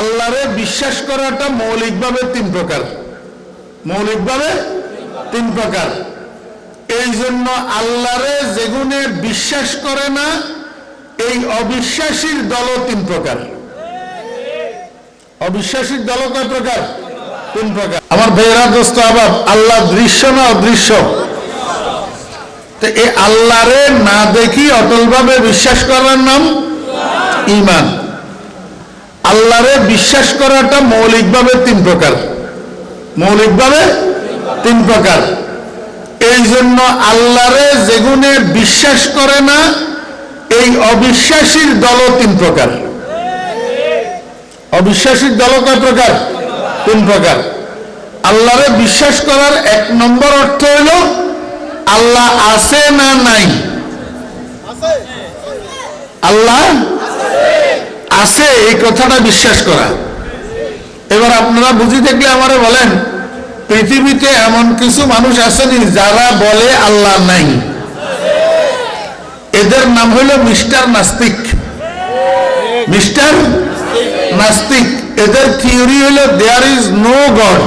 আল্লাহরে বিশ্বাস করাটা মৌলিকভাবে তিন প্রকার। মৌলিকভাবে তিন প্রকার। এই জন্য আল্লাহরে যেগুনে বিশ্বাস করে না, এই অবিশ্বাসীর দলও তিন প্রকার। অবিশ্বাসীর দল কয় প্রকার? তিন প্রকার। আমার ভাইয়েরা, দোস্ত আবাব আল্লাহ দৃশ্য না অদৃশ্য? তো এই আল্লাহরে না দেখি অটলভাবে বিশ্বাস করার নাম ইমান। আল্লাহরে বিশ্বাস করাটা মৌলিকভাবে তিন প্রকার। মৌলিকভাবে তিন প্রকার। এই জন্য আল্লাহরে যেগুনে বিশ্বাস করে না, এই অবিশ্বাসীর দলও তিন প্রকার। অবিশ্বাসীর দল কয় প্রকার? তিন প্রকার। আল্লাহরে বিশ্বাস করার এক নম্বর অর্থ হইল আল্লাহ আছে না নাই? আল্লাহ আছে, এই কথাটা বিশ্বাস করা। এবার আপনারা বুঝি দেখলে আমারে বলেন, পৃথিবীতে এমন কিছু মানুষ আসেনি যারা বলে আল্লাহ নাই। এদের নাম হইল মিস্টার নাস্তিক। মিস্টার নাস্তিক, এদের থিওরি হলো দেয়ার ইজ নো গড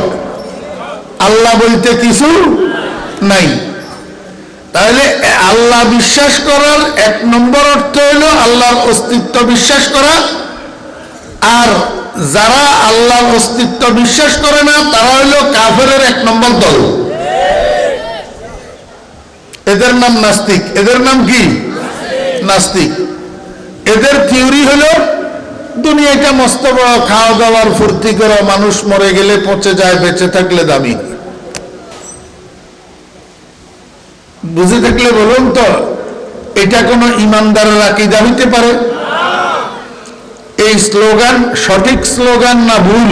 আল্লাহ বলতে কিছু নাই। তাহলে আল্লাহ বিশ্বাস করার এক নম্বর অর্থ হলো আল্লাহর অস্তিত্ব বিশ্বাস করা। আর যারা আল্লাহর অস্তিত্ব বিশ্বাস করে না, তারা হইল কাফের এক নম্বর দল। এদের নাম নাস্তিক। এদের নাম কি? নাস্তিক। এদের থিওরি হলো, দুনিয়াটা মস্ত বড় খাওয়া দাওয়ার ফুর্তি করো, মানুষ মরে গেলে পচে যায়, বেঁচে থাকলে দামি। বুঝে থাকলে বলুন তো, এটা কোনো ইমানদারের আকিদা হইতে পারে? এই স্লোগান সঠিক স্লোগান না ভুল?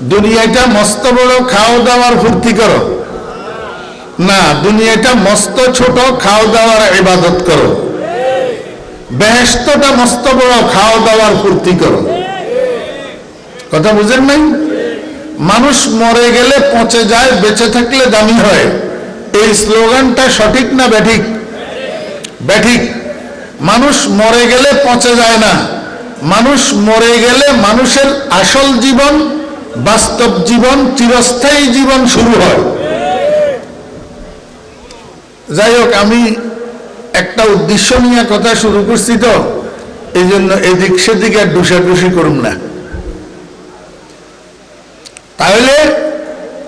দুনিয়াটা মস্ত বড় খাওয়া দাওয়ার ফুর্তি করো। না, দুনিয়াটা মস্ত ছোট খাওয়া দাওয়ার ইবাদত করো। বেহেস্তটা মস্ত বড় খাওয়া দাওয়ার ফুর্তি করো। কথা বুঝেন নাই? মানুষ মরে গেলে পচে যায়, বেঁচে থাকলে দামি হয়। এই স্লোগানটা সঠিক না ব্যাঠিক? ব্যাঠিক। মানুষ মরে গেলে পচে যায় না। মানুষ মরে গেলে মানুষের আসল জীবন, বাস্তব জীবন, চিরস্থায়ী জীবন শুরু হয়। যাই হোক, আমি একটা উদ্দেশ্য নিয়ে কথা শুরু করছি তো, এই জন্য এদিক সেদিক আর ডুসাডুসি করুন না। তাহলে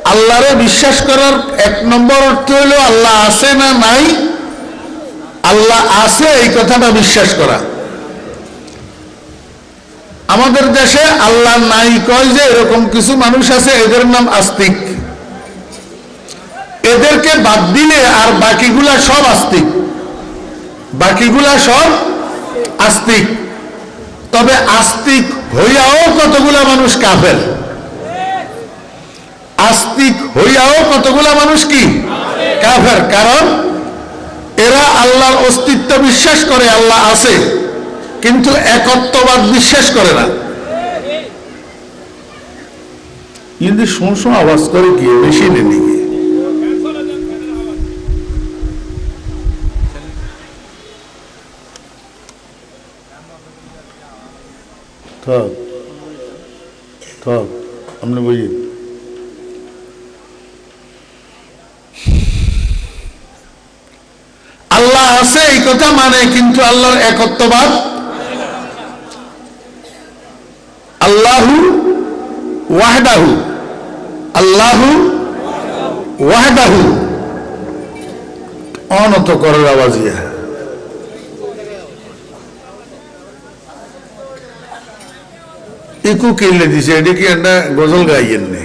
আল্লাহরে বিশ্বাস করার এক নম্বর অর্থ হলো, আল্লাহ আছে না নাই? আল্লাহ আছে এই কথাটা বিশ্বাস করা। আমাদের দেশে আল্লাহ নাই কয় যে এরকম কিছু মানুষ আছে, এদের নাম আস্তিক। এদেরকে বাদ দিলে আর বাকিগুলা সব আস্তিক। বাকিগুলা সব আস্তিক। তবে আস্তিক হইয়াও কতগুলা মানুষ কাফের? আস্তিক হইয়াও কতগুলা মানুষ কি? কাফের। কারণ এরা আল্লাহর অস্তিত্ব বিশ্বাস করে, আল্লাহ আছে। কিন্তু একত্ববাদ বিশ্বাস করে না। কিন্তু শুন শুন আওয়াজ করে গিয়ে বেশি নেই গিয়ে থাক থাক আপনি বুঝি আল্লাহ আছে এই কথা মানে কিন্তু আল্লাহর একত্ববাদ আল্লাহু ওয়াহদাহু, আল্লাহু ওয়াহদাহু। অনত করার আওয়াজ ইয়া। ইকু কিনলে দিছে এটা কি একটা গজল গাইয়েন নে?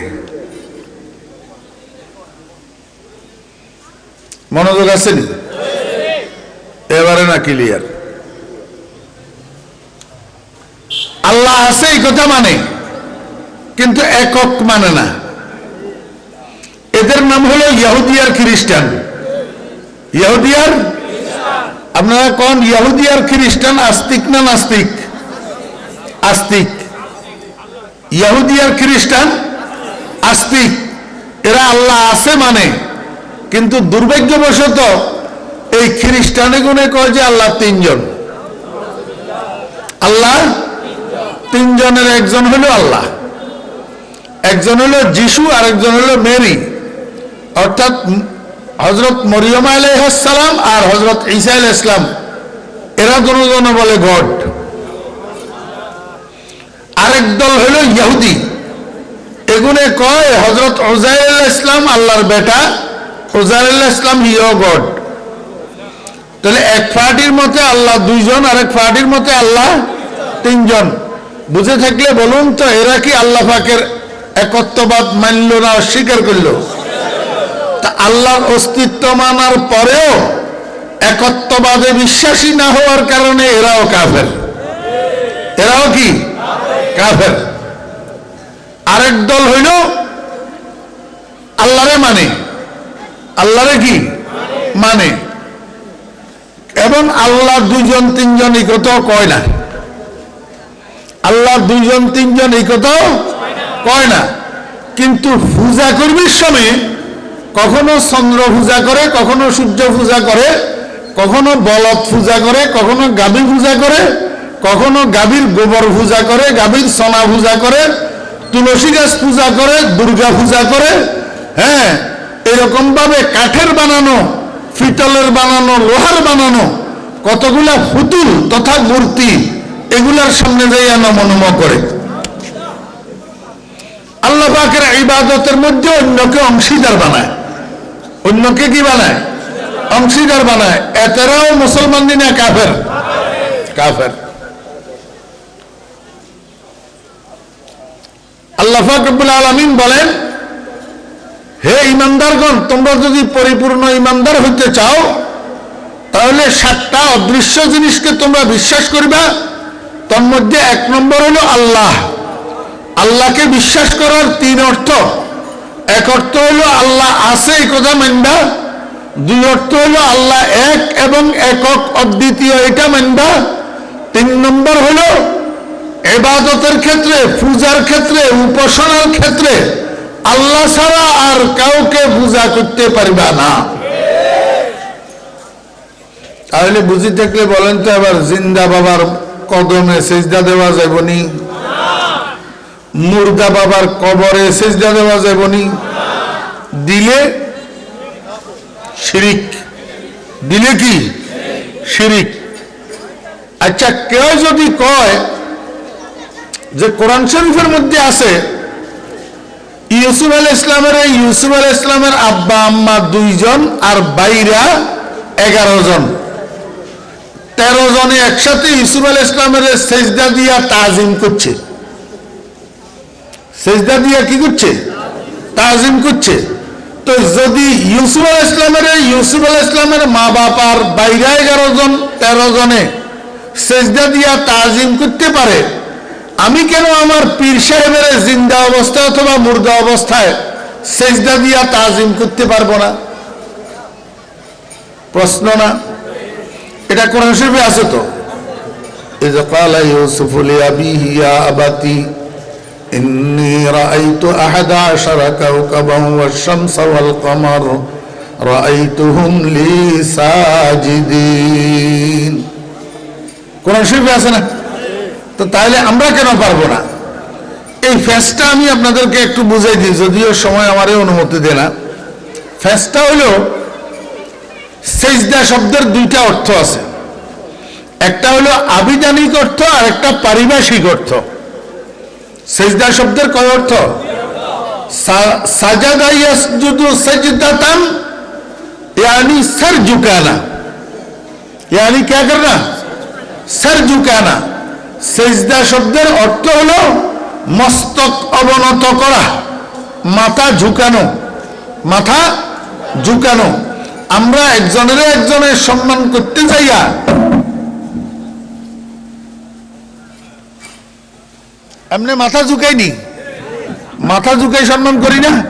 মনোযোগ আছে নি? এবারে না ক্লিয়ার আল্লাহ আছে এই কথা মানে। কিন্তু একক মানে না। এদের নাম হলো ইহুদিয়ার খ্রিস্টান। ইহুদিয়ার আপনারা কোন? ইহুদিয়ার খ্রিস্টান আস্তিক না নাস্তিক? আস্তিক। ইহুদিয়ার খ্রিস্টান আস্তিক। এরা আল্লাহ আছে মানে। কিন্তু দুর্ভাগ্যবশত এই খ্রিস্টানে গুনে কয় যে আল্লাহ তিনজন? আল্লাহ তিনজনের একজন হলো আল্লাহ। একজন হলো যিশু আর একজন হলো মেরি। অর্থাৎ হজরত মরিয়ম আলাইহাসালাম আর হজরত ঈসা আলাহ ইসলাম এরা দুজন বলে গড। আরেক দল হলো ইহুদি। এগুনে কয় হজরত ওজাইর ইসলাম আল্লাহর বেটা ওজাইর ইসলাম হিও গড। তাহলে এক পার্টির মতে আল্লাহ দুইজন আর এক পার্টির মতে আল্লাহ তিনজন। বুঝে থাকলে বলুন তো, এরা কি আল্লাহ পাকের একত্ববাদ মানল না, অস্বীকার করল। তা আল্লাহর অস্তিত্ব মানার পরেও একত্ববাদে বিশ্বাসী না হওয়ার কারণে এরাও কাফের। এরাও কি? কাফের। আরেক দল হইল আল্লাহরে মানে। আল্লাহরে কি? মানে। এবং আল্লাহ দুইজন, তিনজন এই কথাও কয় না। আল্লাহ দুইজন, তিনজন এই কথাও কয় না? কিন্তু পূজা করবির সময় কখনো চন্দ্র পূজা করে, কখনো সূর্য পূজা করে, কখনো বলদ পূজা করে, কখনো গাভী পূজা করে, কখনো গাভীর গোবর পূজা করে, গাভীর সোনা পূজা করে, তুলসী গাছ পূজা করে, দুর্গা পূজা করে হ্যাঁ এরকম ভাবে কাঠের বানানো, পিতলের বানানো, লোহার বানানো, কতগুলা ফুতুল তথা মূর্তি, এগুলার সামনে যাইয়া নমনম করে। আল্লাহ পাকের ইবাদতের মধ্যে অন্যকে অংশীদার বানায়। অন্যকে কি বানায়? অংশীদার বানায়। এতেরাও মুসলমান দিনে কাফের। কাফের। আল্লাহ ফাকবুল আলমিন বলেন, হে ইমানদারগণ তোমরা যদি পরিপূর্ণ ইমানদার হইতে চাও, তাহলে সাতটা অদৃশ্য জিনিসকে তোমরা বিশ্বাস করিবা। তার মধ্যে এক নম্বর হলো আল্লাহ। আল্লাহকে বিশ্বাস করার তিন অর্থ। এক অর্থ হলো আল্লাহ আছে, এই কথা মানবা দুই অর্থ হলো আল্লাহ এক এবং একক অদ্বিতীয়, এটা মানবা তিন নম্বর হলো এবাদতের ক্ষেত্রে, পূজার ক্ষেত্রে, উপাসনার ক্ষেত্রে আল্লাহ ছাড়া আর কাউকে পূজা করতে পারবা না। তাহলে বুঝি থাকলে বলেন তো এবার জিন্দা বাবার কদমে সেজদা দেওয়া যাবনি মুর্দা বাবার কবরে সেজদা দেওয়া যাবনি দিলে শিরিক। দিলে কি? শিরিক। আচ্ছা কেউ যদি কয় যে কোরআন শরীফের মধ্যে আছে, ইউসুফ আল ইসলামের এই ইউসুফ আল ইসলামের আব্বা, আম্মা দুইজন আর বাইরা এগারো জন। তেরো জনে একসাথে ইউসুফ আল ইসলামের সেজদা দিয়া তাজিম করছে। সেজদা দিয়া কি করছে? তাজিম করছে। তো যদি ইউসুফ আল ইসলামের ইউসুফ আল ইসলামের মা বাপ আর বাইরে এগারো জন, তেরো জনে সেজদা দিয়া তাজিম করতে পারে, আমি কেন আমার পীর সাহেবের জিন্দা অবস্থায় অথবা মুর্দা অবস্থায় সেজদা দিয়া তাজিম করতে পারব না? প্রশ্ন না? এটা কোরআন শরীফে আছে তো। ইজ কালা ইউসুফ লিআবিহি ইয়া আবাতি إني رأيت أحد عشر كوكبا والشمس والقمر رأيتهم لي ساجدين কোরআন শরীফে আছে না তো তাহলে আমরা কেন পারবো না এই ফ্যাসটা আমি আপনাদেরকে একটু বুঝাই দিই যদিও সময় আমারই অনুমতি দেয় না ফ্যাসটা হলো সেজদা শব্দের দুইটা অর্থ আছে একটা হলো আবিধানিক অর্থ আর একটা পারিভাষিক অর্থ সেজদা শব্দের কয় অর্থ সাজাদা ইয়াসজুদু সাজদাতান यानी सर झुकाना यानी क्या करना सर झुकाना সেজদা শব্দের অর্থ হলো মস্তক অবনত করা মাথা ঝুকানো মাথা ঝুকানো আমরা একজনের একজনের সম্মান করতে যাইয়া এমনি মাথা ঝুঁকাইনি। মাথা ঝুঁকাই সম্মান করি না।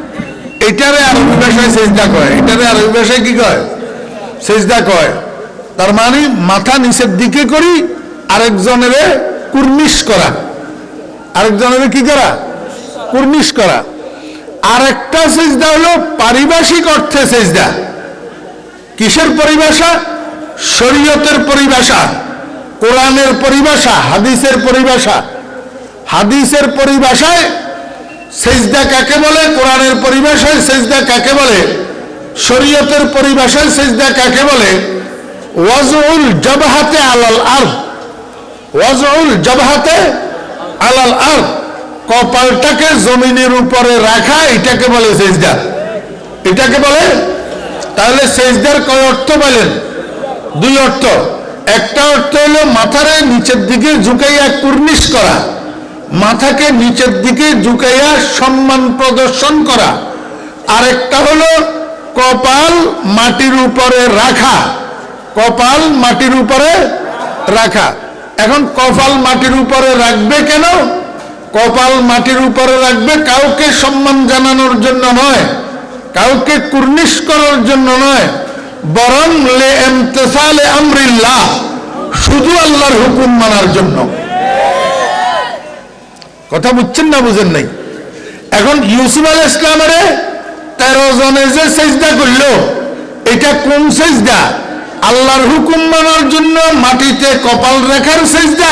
এটারে আরবি ভাষায় সেজদা কয়। এটারে আরবি ভাষায় কি কয়? সেজদা কয়। তার মানে মাথা নিচের দিকে করি, আরেকজনের কুর্নিশ করা। আরেকজনের কি করা? কুর্নিশ করা। আরেকটা সেজদা হলো পারিভাষিক অর্থে সেজদা। কিসের পরিভাষা? শরীয়তের পরিভাষা, কোরআনের পরিভাষা, হাদিসের পরিভাষা। হাদিসের পরিভাষায় সেজদা কাকে বলে? কোরআনের পরিভাষায় সেজদা কাকে বলে? শরীয়তের পরিভাষায় সেজদা কাকে বলে? ওয়াজউল জবহাতে আলাল আর ওয়াজউল জবহাতে আলাল আর কপালটাকে জমিনের উপরে রাখা, এটাকে বলে সেজদা। এটাকে বলে? তাহলে সেজদার কয় অর্থ বলেন? দুই অর্থ। একটা অর্থ হলো মাথারে নিচের দিকে ঝুঁকাইয়া কুর্নিশ করা। মাথাকে নিচের দিকে ঝুঁকাইয়া সম্মান প্রদর্শন করা। আরেকটা হলো কপাল মাটির উপরে রাখা। কপাল মাটির উপরে রাখা। এখন কপাল মাটির উপরে রাখবে কেন? কপাল মাটির উপরে রাখবে কাউকে সম্মান জানানোর জন্য নয়, কাউকে কুর্নিশ করার জন্য নয়, বরং লে এমতেসালে আমরিল্লাহ, শুধু আল্লাহর হুকুম মানার জন্য। কথা বুঝছেন না বুঝেন নাই? এখন ইউসুফ আল ইসলামের তেরো জনে যে সেজদা করল, এটা কোন সেজদা? আল্লাহর হুকুম মানার জন্য মাটিতে কপাল রেখার সেজদা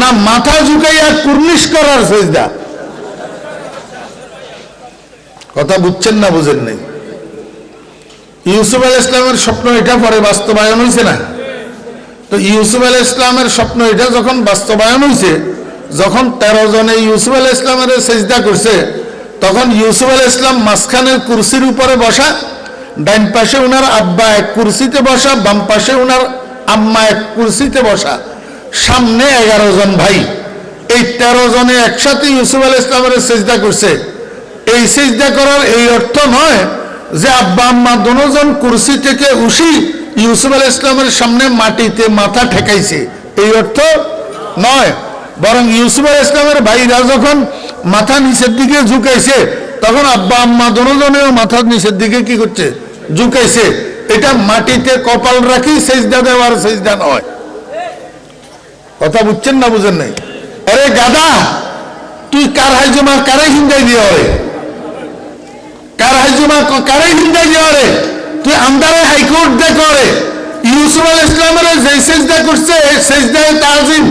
না মাথা ঝুঁকাইয়া কুর্নিশ করার সেজদা? কথা বুঝছেন না বুঝেন নাই? ইউসুফ আল ইসলামের স্বপ্ন এটা পরে বাস্তবায়ন হয়েছে না? তো ইউসুফ আল ইসলামের স্বপ্ন এটা যখন বাস্তবায়ন হয়েছে যখন তেরো জনে ইউসুফ আল ইসলামের সেজদা করছে, তখন ইউসুফ আল ইসলাম মাঝখানের কুরসির উপরে বসা ডাইন পাশে উনার আব্বা এক কুরসিতে বসা, বাম পাশে উনার আম্মা এক কুরসিতে বসা। সামনে এগারো জন ভাই। এই তেরো জনে একসাথে ইউসুফ আল ইসলামের সেজদা করছে। এই সেজদা করার এই অর্থ নয় যে আব্বা আম্মা দুজন কুরসি থেকে উঠি ইউসুফ আল ইসলামের সামনে মাটিতে মাথা ঠেকাইছে। এই অর্থ নয়। বরং ইউসুফ আল ইসলামের ভাইরা যখন মাথা নিচের দিকে ঝুঁকাইছে, তখন আব্বা, আম্মা দুজনেও মাথা নিচের দিকে কি করছে? ঝুঁকাইছে। এটা মাটিতে কপাল রাখি সেজদা দেওয়ার সেজদা নয়। কথা বুঝছেন না বুঝেন নাই? আরে গাদা, তুই কার হাইজমা, কারে হিন্দাই দিয়ে রে কার হাইজমা, কারে হিন্দাই দিয়ে রে তুই আন্দারে হাইকোর্ট দে করে ইউসুফ আল ইসলামের যে সেজদা করছে সেজদায় তাজিম।